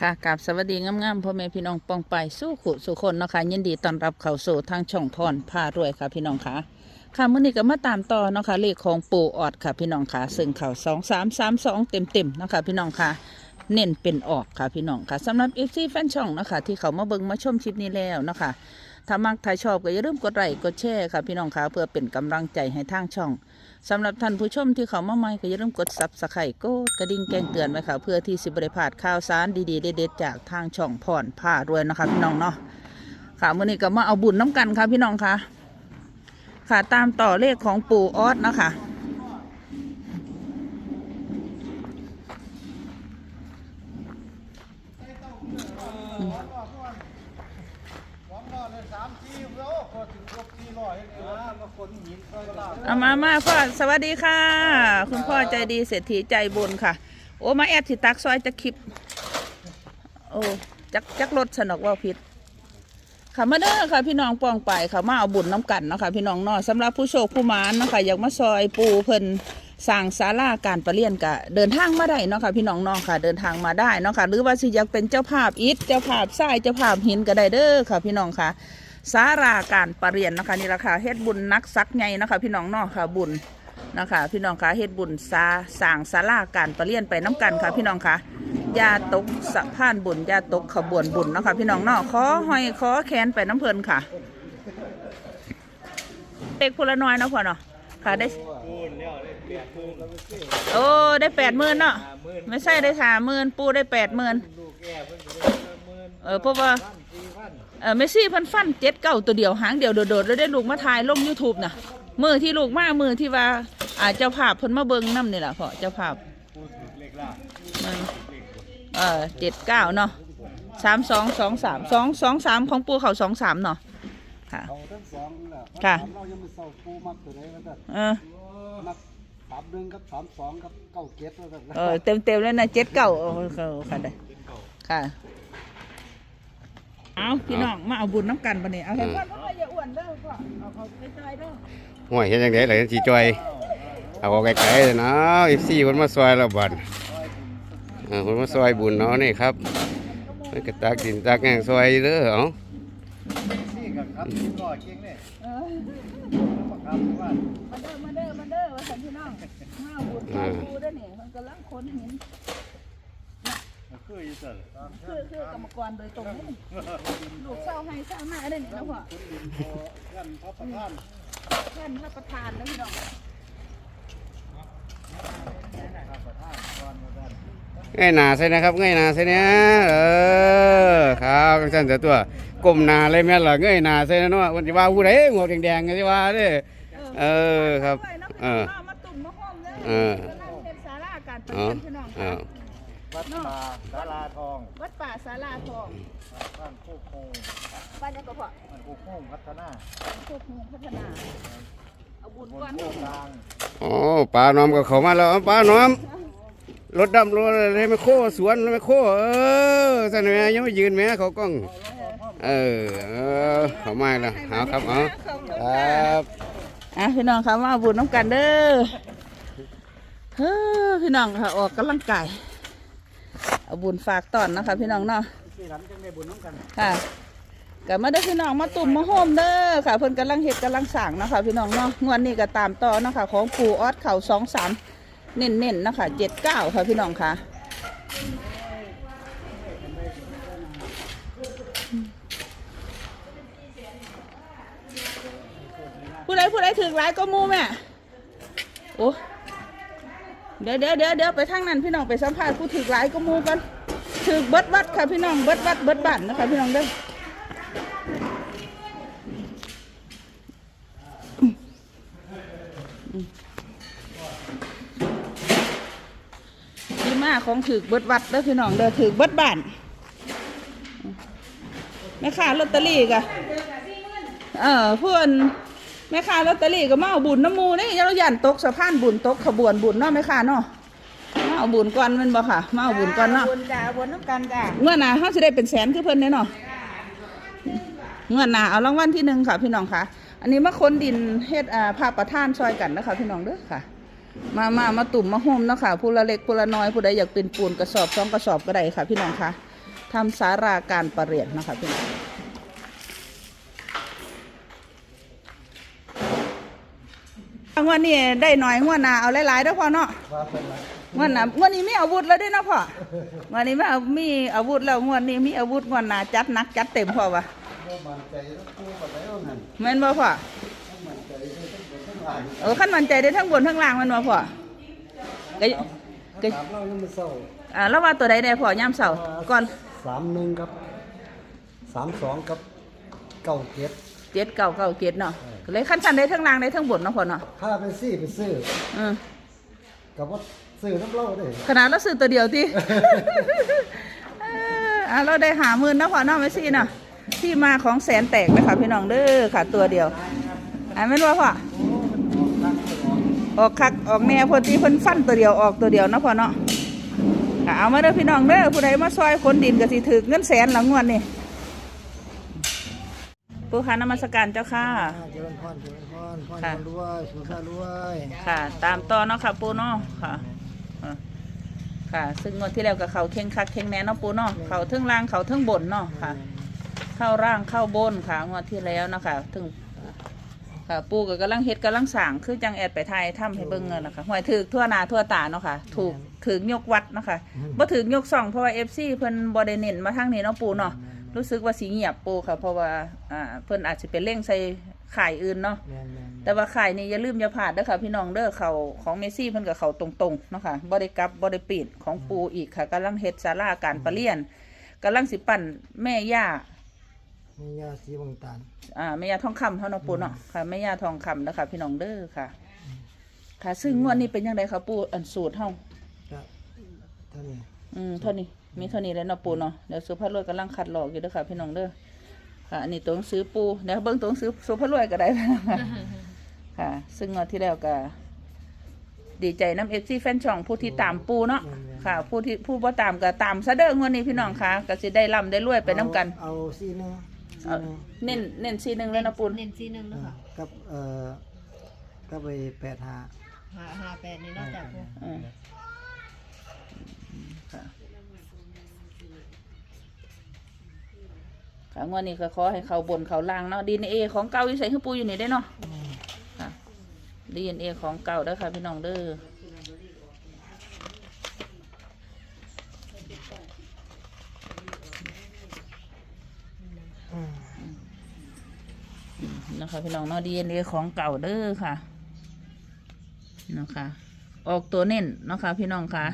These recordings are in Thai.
ค่ะกับสวัสดีงามๆพ่อแม่พี่น้องปองไปสู้ขุสุคนเนาะคะยินดีต้อนรับเข้าสู่ทางช่องพรพารวยค่ะพี่น้องค่ะค่ะมื่อนี้ก็มาตามต่อเนาะค่ะเลขของปู่ออดค่ะพี่น้องค่ะซึ่งเข่าสองสามสามสองเต็มเต็มๆเนาะค่ะพี่น้องค่ะเน้นเป็นออกค่ะพี่น้องค่ะสำหรับเอฟซีแฟนช่องเนาะคะที่เขามาเบิ่งมาชมคลิปนี้แล้วเนาะค่ะ ถ้ามักถ้าชอบก็อย่าลืมกดไลค์กดแชร์ค่ะพี่น้องคะเพื่อเป็นกำลังใจให้ทางช่องสำหรับท่านผู้ชมที่เขามาใหม่ก็อย่าลืมกดซับสไครต์กดกระดิ่งแจ้งเตือนไว้ค่ะ เพื่อที่สิบริพาดข่าวสารดีๆเด็ดๆจากทางช่องพรผ้ารวยนะคะพี่น้องเนาะค่ะมื่อนี้ก็มาเอาบุญน้ำกันค่ะพี่น้องค่ะค่ะตามต่อเลขของปู่ออสนะคะ เอามามาพ่อสวัสดีค่ะ คุณพ่อใจดีเศรษฐีใจบุญค่ะ โอ้มาแอดที่ตักซอยจะคลิป โอ้จักจักรถสนอกว่าพิษค่ะมาเด้อค่ะ พี่น้องปองไปค่ะมาเอาบุญน้ำกันเนาะคะพี่น้องนาะสำหรับผู้โชคผู้มานเนาะคะอยากมาซอยปูเพิ่นสร้างศาลาการประเรียนกะเดินทางมาได้เนาะค่ะพี่น้องเนาะค่ะ เดินทางมาได้เนาะค่ะ หรือว่าสิอยากเป็นเจ้าภาพอิฐเจ้าภาพทรายเจ้าภาพหินก็ได้เด้อค่ะ พี่น้องค่ะ สาราการประเรียนนะคะนี่ราคาเฮ็ดบุญนักซักไงนะคะพี่น้องเนาะค่ะบุญนะคะพี่น้องคะเฮ็ดบุญสาสร้างศาลาการประเรียนไปน้กันค่ะ พี่น้องคะยาตกสะพานบุญยาตกขบวนบุญนะคะพี่น้องเนาะขอหอยขอแขนไปน้ำเพลินค่ะเด็กพลน้อยนะพ่อเนาะค่ะได้โอ้ได้แปดหมื่นเนาะไม่ใช่ได้สามหมื่นปูได้แปดหมื่น เออเพราะว่าเออเมสซี่เพันฟันเจ็ดเก้าตัวเดียวหางเดียวโดดๆแล้วได้ลูกมาถ่ายลง YouTube นะมือที่ลูกมามือที่ว่าอาเจ้าภาพเพิ่นมาเบิ่งน้ำนี่แหละพ่อเจ้าภาพมันเออเจ็ดเก้าเนาะสามสองสองสามสองสองสามของปูเขาสองสามเนาะค่ะเขาทั้งสองนั่นแหละค่ะถามเรายังไม่เศร้าปูมักตัวไหนแล้วก็เออมักสามหนึ่งกับสามสองกับเก้าเจ็ดแล้วก็เออเต็มเต็มๆเลยนะเจ็ดเก้าเออค่ะได้ค่ะ เอาพี่น้องมาเอาบุญน้ำกันปะเนี่ยเอาเห็นว่าพ่ออย่าอ้วนเด้อพ่อเอาเขาไปใจเด้อห่วยเฮ็ดจังได๋ล่ะสิจอยเอาออกไกลๆเลยนะ FC เพิ่นมาซอยเราบัดเออเพิ่นมาซอยบุญเนาะนี่ครับเพิ่นก็ตักดินตักแห้งซอยเด้อเอ้าสี่กับครับสิบร้อยเก่งเนี่ยเออมาครับว่ามาเด้อมาเด้อมาเด้อว่าสันพี่น้องมาเอาบุญมาดูได้อนี่มันกำลังค้นหินมัน คืออีสันคือคือกรรมกรโดยตรงนี่ลูกเศร้าให้เศร้าหน้าได้อนี่นะพ่อคุณดินพอกันพระประธานแค่นพรับประทานนะพี่น้องพระประธานก่อนมาด้านง่ายหนาใส่นะครับง่ายหนาใส่เนี่ยเออครับจังซั่นแต่ตัวก้มหนาเลยแม่นล่ะเงยหนาใส่นะเนาะวันสิว่าผู้ใดงวแดงๆก็สิว่าเด้อเออครับเออเออเออ วัดป่าศาลาทองวัดป่าศาลาทองบ้านผู้คงบ้านยังก็พ่อบ้านผู้คงพัฒนาพวกหมู่พัฒนาเอาบุญบก่อนนผู้กลางอ๋อป้าน้อมก็เข้ามาแล้วเอาป้าน้อมรถดำรถอะไรไม่โค้สวนไม่โค้เออสันแม่ยังไม่ยืนแม่เขากล้องเออเออเขามาแล้วเอาครับเอาครับอะพี่น้องค่ะมาเอาบุญน้ำกันเด้อเฮ้อพี่น้องค่ะออกกำลังกาย เอาบุญฝากตอนนะคะพี่น้องเนาะที่หลังจังได้บุญน้ำกันค่ะกลับมาได้อพี่น้องมาตุ่มมาโฮมเด้อค่ะ เพิ่นกำลังเฮ็ดกำลังสั่งนะคะพี่น้องเนาะงวดนี้ก็ตามต่อนะคะของปู่ออสเข่าสองสามเน้นๆนะคะเจ็ดเก้าค่ะพี่น้องค่ะผู้ใดผู้ใดถึงหลายก็หมูแม่โอ้ เดี๋ยวเดี๋ยวเดี๋ยวเดี๋ยวไปทางนั้นพี่น้องไปสัมภาษณ์ผู้ถึงหลายก็มูกันถือเบิดวัดค่ะพี่น้องเบิดวัดเบิดบ้านนะคะพี่น้องเด้อที่มาของถือเบิดวัดเด้อพี่น้องเด้อถือเบิดบ้านแม่ค้าลอตเตอรี่กะเออเพื่อน แม่ค้าลอตเตอรี่ก็มาเอาบุญน้ำมูนี่เราย่านตกสะพานบุญตกขบวนบุญเนาะแม่ค้าเนาะมาเอาบุญก่อนแมันบ่ค่ะมาเอาบุญก่อนเนาะบุญจ้าบุญน้ำกันจ้าเงื่อนหนาเขาจะได้เป็นแสนคือเพิ่นแน่เนอนเงื่อนหนาเอารางวัลที่หนึ่งค่ะ พี่น้องค่ะ อันนี้มาค้นดินเฮ็ดอ่าภาพประท่านซอยกันนะคะพี่น้องเด้อค่ะ มามามาตุ่มมาโฮมเนาะค่ะผู้ละเล็กผู้ละน้อยผู้ใดอยากเป็นปูนกระสอบสองกระสอบก็ได้ค่ะ พี่น้องค่ะทำสาราการประเรียนนะคะพี่น้อง งวันนี้ได้หน่อยงวดหน้าเอาหลายๆเด้อพ่อเนาะว่าเป็นไรงวดหน้างวดนี้มีอาวุธแล้วด้วยนาะพ่องวันนี้ไม่เอามีอาวุธแล้วงวดนี้มีอาวุธงวดหน้าจัดหนักจัดเต็มพ่อวะบ่มันใจแล้วกูก็ได้เอานั่นแม่นบ่พ่อมันใจได้ทั้งหมดทั้งหลายเออขั้นมันใจได้ทั้งบนทั้งล่างแมันบ่พ่อก็ก็ถามเรายังไม่เศร้าอ่าแล้วว่าตัวใดได้พ่อยามเสาก่อนสามหนึ่งครับสามสองครับเก้าเจ็ด เจ็ดเก้าเก้าเจ็ดเนาะก็เลยขั้นสันได้ทั้งล่างได้ทั้งบนเนาะพ่อเนาะถ้าเป็นซี่ไปซื้ออืมกับว่าซื้อน้ำเหล้าได้ขนาดเราซื้อตัวเดียวที่เอออ่าเราได้หาหมื่นเนาะพ่อเนาะไม่ซี่เนาะที่มาของแสนแตกเลยค่ะพี่น้องเด้อค่ะตัวเดียวอ่าแม่นว่าพ่อออกคักออกแนวพอดีเพิ่นฟันตัวเดียวออกตัวเดียวเนาะพ่อเนาะค่ะเอามาเด้อพี่น้องเด้อผู้ใดมาซอยคนดินก็สิถึกเงินแสนหลังงวดนี่ ปู่ค่ะนมัสการเจ้าค่ะเจริญพรเจริญพรพรค่ะ รวยสุขรวยค่ะ ตามต่อเนาะค่ะปูเนาะค่ะอ่าค่ะ ซึ่งงวดที่แล้วกับเขาเข่งคักเข่งแหน่เนาะปูเนาะเขาเทึงล่างเขาเทึงบนเนาะค่ะ เข้าร่างเข้าบนค่ะงวดที่แล้วเนาะค่ะถึงค่ะ ปูก็กำลังเฮ็ดกำลังสั่งคือจังแอดไปไทยทำให้เบิ่งเงินนะคะหวยถือทั่วหนาทั่วตาเนาะค่ะ ถูกถือยกวัดเนาะค่ะบ่ถือยกซ่องเพราะว่า FC เพิ่นบ่ได้เน้นมาทางนี้เนาะปูเนาะ รู้สึกว่าสิเงียบปูค่ะ เพราะว่าอ่าเพิ่นอาจสิไปเร่งใส่ข่ายอื่นเนาะแม่นแม่นแต่ว่าขายนี่อย่าลืมอย่าพลาดเด้อค่ะ พี่น้องเด้อเขาของเมซี่เพิ่นกับเขาตรงๆเนาะค่ะบ่ได้กลับบ่ได้ปิดของปูอีกค่ะกำลังเฮ็ดศาลาการประเรียนกำลังสิปั้นแม่ย่า มียาสีบางตาล อ่าแม่ย่าทองคำเฮาเนาะปูเนาะค่ะแม่ย่าทองคำนะคะพี่น้องเด้อค่ะ ค่ะ ซึ่งงวดนี้เป็นยังไงคะปูอันสูตรเฮาก็เท่านี้อืมเท่านี้ มีเท่านี้แล้วเนาะปูเนาะเดี๋ยวสุภาพรวยกำลังคัดลอกอยู่เด้อค่ะ พี่น้องเด้อค่ะอันนี้ตัวหนังสือปูเดี๋ยวเบิ่งตัวหนังสือสุภาพรวยก็ได้ค่ะ ซึ่งงวดที่แล้วก็ดีใจน้ำเอฟซีแฟนช่องผู้ที่ตามปูเนาะค่ะ ผู้ที่ผู้บ่ตามก็ตามซะเด้องวดนี้พี่น้องค่ะก็สิได้ร่ำได้รวยไปน้ำกัน เอาเอาสีหนึงสีเอาหนึงเน้นเน้นซีหนึ่งแล้วนะปูนเน้นซีหนึ่งแล้วค่ะกับเอ่อกับไปแปดหาหาหาแปดนี่นอกจากพวกอืมค่ะ ค่ะงวดนี้ก็ขอให้เขาบนเขาล่างเนาะดีเอของเก่าอยู่ใส่ขึ้นปูอยู่นี่ได้เนาะค่ะดีเอของเก่าเด้อค่ะพี่น้องเด้ออืมนะคะพี่น้องเนาะดีเอ็นเอของเก่าเด้อค่ะนะคะออกตัวเน้นเนาะคะพี่น้องค่ะ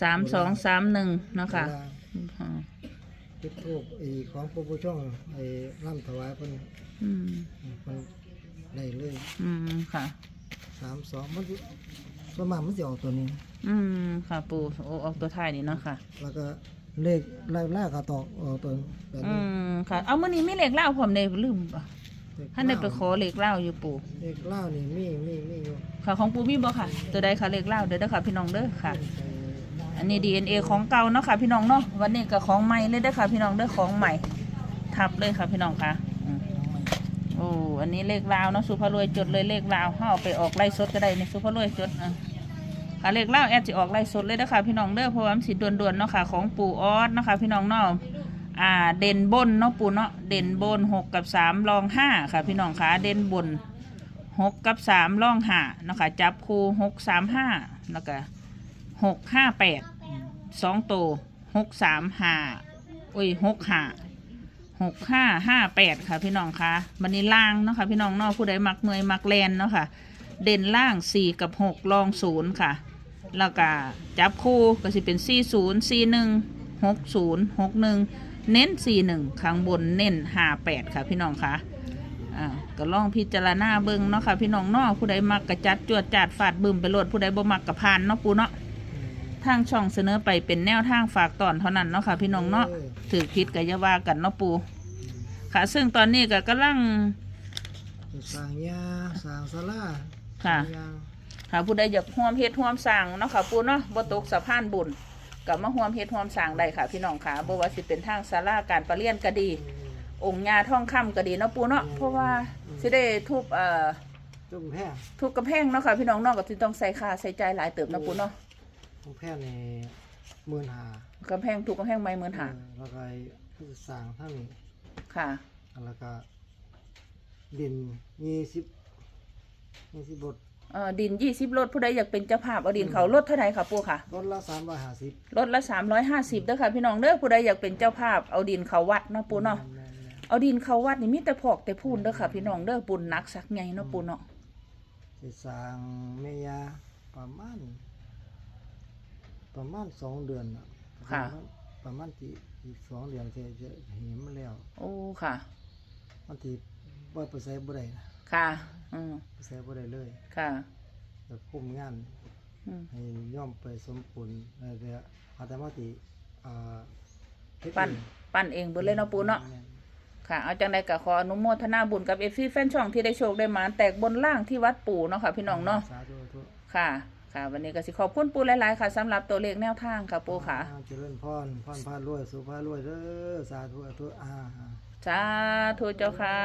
สามสองสามหนึ่งเนาะค่ะเวลาอ่า จุดทูบไอ้ของผู้ผู้ช่องไอ้ร่ำถวายเพิ่นอืมเพิ่นได้เลยอืมค่ะ สามสองมันสิส่วนมากมันจะออกตัวนี้ อืมค่ะ ปูโอออกตัวท้ายนี่เนาะค่ะ แล้วก็เลขไล่ล่าก็ตอกออกตัวแบบอืนี้มค่ะ เอามื่อนี้ไม่เหล็กเล่าผมได้ลืมปะเลขท่านได้ไปขอเหล็กเล่าอยู่ปูเลขเล่านี่มีมีมีอยู่ค่ะของปูมีบ่ค่ะ ตัวใดค่ะเหล็กเล่าเด้อเด้อค่ะพี่น้องเด้อค่ะ ใส่ อันนี้ DNA ของเก่าเนาะค่ะพี่น้องเนาะวันนี้ก็ของใหม่เลยเด้อค่ะ พี่น้องเด้อของใหม่ ทับเลยค่ะพี่น้องค่ะโอ้อันนี้เลขลาวเนาะสุภารวยจดเลยเลขลาวเฮาเอาไปออกไล่สดก็ได้นี่สุภารวยจดอะค่ะเลขลาวแอดจะออกไล่สดเลยนะคะพี่น้องเด้อเพราะว่ามันสิด่วนๆเนาะค่ะของปู่ออสนะคะพี่น้องเนาะอ่าเด่นบนเนาะปู่เนาะเด่นบนหกกับสามรองห้าค่ะ พี่น้องค่ะเด่นบนหกกับสามรองห้าเนาะค่ะจับคู่หกสามห้าแล้วก็ หกห้าแปดสองตัวหกสามห้าโอ้ยหกห้าหกห้าห้าแปดค่ะพี่น้องคะบันนี้ล่างเนาะค่ะพี่น้องเนอกผู้ใดมักเมยมักแลนเนาะค่ะ เด่นล่างสี่กับหกรองศูนย์ค่ะ แล้วก็จับคู่ก็สิเป็นสี่ศูนย์สี่หนึ่งหกศูนย์หกหนึ่งเน้นสี่หนึ่งข้างบนเน้นห้าแปดค่ะพี่น้องคะอ่าก็ลองพิจารณาเบิ่งเนาะค่ะพี่น้องเนอกผู้ใดมักกระจัดจวดจัดฟาดบึมไปโหลดผู้ใดบ่มักกระพานเนาะปูเนาะ ทางช่องเสนอไปเป็นแนวทางฝากตอนเท่านั้นเนาะค่ะ พี่น้องเนาะถือพิษกับยาว่ากันเนาะปูค่ะ ซึ่งตอนนี้ก็กำลังสร้างยาสร้างศาลาค่ะสร้างยาหาผู้ใดอยากร่วมเฮ็ดร่วมสร้างเนาะค่ะปูเนาะบ่ตกสะพานบุญกับมาร่วมเฮ็ดร่วมสร้างได้ค่ะ พี่น้องค่ะบ่ว่าสิเป็นทางศาลาการประเรียนก็ดี องค์ญาทองคำก็ดีเนาะปูเนาะเพราะว่าสิได้ทุบเอ่อจุ่มแพร่ทุบกระแพงเนาะค่ะพี่น้องเนาะก็สิต้องใส่ค่าใส่ใจายหลายเติบเนาะปูเนาะ ของแพร่นี่หมื่นหากำแพงถูกกำแพงไม้เหมือนหาเออแล้วก็ไอ้ผู้สร้างทั้งนี้ค่ะ แล้วก็ดินยี่สิบยี่สิบบท เอ่อดินยี่สิบรถผู้ใดอยากเป็นเจ้าภาพเอาดินเขารถเท่าไหร่ค่ะปูค่ะ รถละสามร้อยห้าสิบรถละสามร้อยห้าสิบเด้อค่ะพี่น้องเด้อผู้ใดอยากเป็นเจ้าภาพเอาดินเขาวัดเนาะปูเนาะเอาดินเขาวัดนี่มีแต่พอกแต่พูนเด้อค่ะพี่น้องเด้อปุนนักสักไงเนาะปูเนาะสิสร้างแม่ยาประมาณ ประมาณสองเดือนน่ะประมาณประมาณที่อีกสองเดือนจะจะเห็นมาแล้วโอ้ค่ะ มันที่บ่ไปใส่บ่ได้นะค่ะ อืมไปใส่บ่ได้เลยค่ะ แต่คุมงานอืมให้ย่อมไปสมปุนอะไรเดียวอาตมาติอ่าเฮ็ดปั้นเองปั้นเองเบิดเลยเนาะปูเนาะ แม่ค่ะ เอาจังใดก็ขออนุโมทนาบุญกับเอฟซีแฟนช่องที่ได้โชคได้หมาแตกบนล่างที่วัดปู่เนาะค่ะพี่น้องเนาะ สาธุทุกค่ะ ค่ะ วันนี้ก็สิขอบคุณปูหลายๆค่ะสำหรับตัวเลขแนวทางค่ะปูค่ะเจริญพรพรพารวยสุภารวยเด้อสาธุทุกอ่าสาธุเจ้าค่ะ